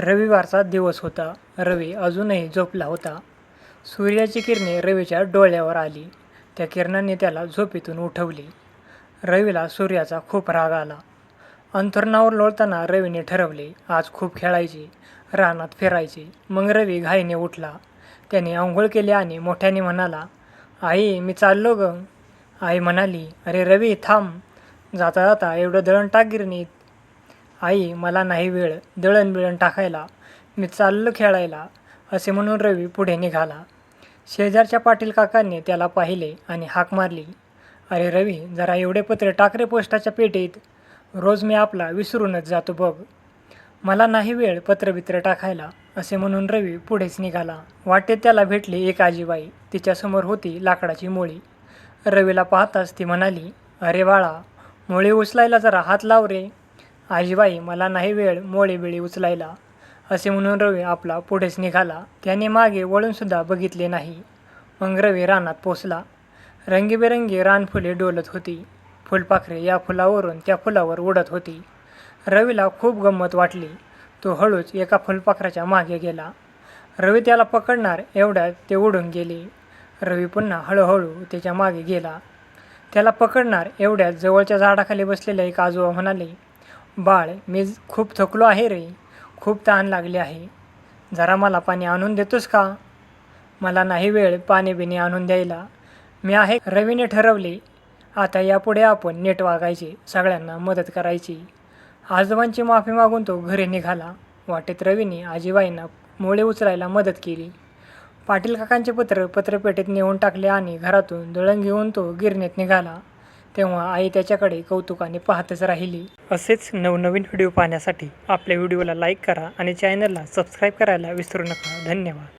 रविवारचा दिवस होता. रवी अजूनही झोपला होता. सूर्याची किरणे रवीच्या डोळ्यावर आली. त्या किरणांनी त्याला झोपेतून उठवले. रवीला सूर्याचा खूप राग आला. अंथरुणावर लोळताना रवीने ठरवले आज खूप खेळायचे रानात फिरायचे. मग रवी घाईने उठला. त्याने आंघोळ केली आणि मोठ्याने म्हणाला आई मी चाललो ग. आई म्हणाली अरे रवी थांब. जाता जाता एवढं दळण टाक गिरणीत आई मला नाही वेळ. दळण बिळण टाकायला. मी चाललो खेळायला असे म्हणून रवी पुढे निघाला. शेजारच्या पाटील काकांनी त्याला पाहिले आणि हाक मारली. अरे रवी जरा एवढे पत्रे टाकरे पोस्टाच्या पेटीत. रोज मी आपला विसरूनच जातो बघ. मला नाही वेळ पत्रबित्र टाकायला असे म्हणून रवी पुढेच निघाला. वाटेत त्याला भेटली एक आजीबाई. तिच्यासमोर होती लाकडाची मोळी. रवीला पाहताच ती म्हणाली अरे बाळा मोळी उचलायला जरा हात लाव रे. आजीबाई मला नाही वेळ मोळी वेळी उचलायला. असे म्हणून रवी आपला पुढेच निघाला. त्याने मागे वळूनसुद्धा बघितले नाही. मग रवी रानात पोचला. रंगीबेरंगी रानफुले डोलत होती. फुलपाखरे या फुलावरून त्या फुलावर उडत होती. रवीला खूप गंमत वाटली. तो हळूच एका फुलपाखराच्या मागे गेला. रवी त्याला पकडणार एवढ्यात ते उडून गेले. रवी पुन्हा हळूहळू त्याच्यामागे गेला. त्याला पकडणार एवढ्यात जवळच्या झाडाखाली बसलेले एक आजोबा म्हणाले बाळ मी खूप थकलो आहे रे. खूप तहान लागली आहे. जरा मला पाणी आणून देतोस का? मला नाही वेळ पाणी बिणी आणून द्यायला. मी आहे रवीने ठरवले. आता यापुढे आपण नीट वागायचे सगळ्यांना मदत करायची. आजोबांची माफी मागून तो घरी निघाला. वाटेत रवीने आजीबाईंना मुळे उचलायला मदत केली. पाटील काकांचे पत्र पत्रपेटीत नेऊन टाकले आणि घरातून दळण घेऊन तो गिरणीत निघाला. तेव्हा आई त्याच्याकडे कौतुकाने पाहतच राहिली. असेच नवनवीन व्हिडिओ पाहण्यासाठी आपल्या व्हिडिओला लाईक करा आणि चॅनलला सबस्क्राईब करायला विसरू नका. धन्यवाद.